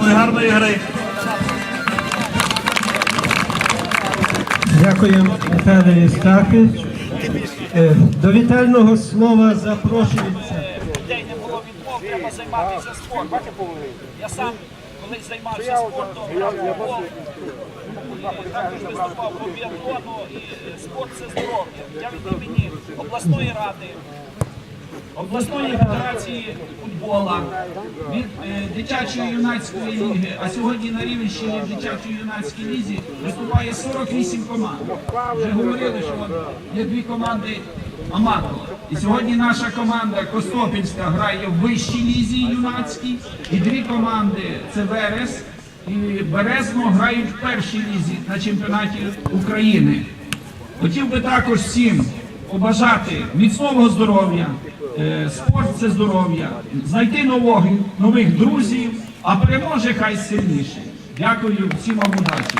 Гарної гри. Дякую, Михайло Єстафович. Е, До вітального слова запрошується. людей не було відмов, треба займатися спортом. Я сам колись займався спортом, грав футбол, також виступав по біатлону, і спорт це здоров'я. Я від імені обласної ради, обласної федерації футбола, від е, дитячої юнацької ліги, а сьогодні на Рівенщині в дитячій юнацькій лізі виступає 48 команд. Вже говорили, що є дві команди аматорів. І сьогодні наша команда Костопільська грає в вищій лізі юнацькій, і дві команди це Верес і Березно грають в першій лізі на чемпіонаті України. Хотів би також всім побажати міцного здоров'я. Е, Спорт це здоров'я, знайти нових, нових друзів, а переможе хай сильніший. Дякую всім вам удачі.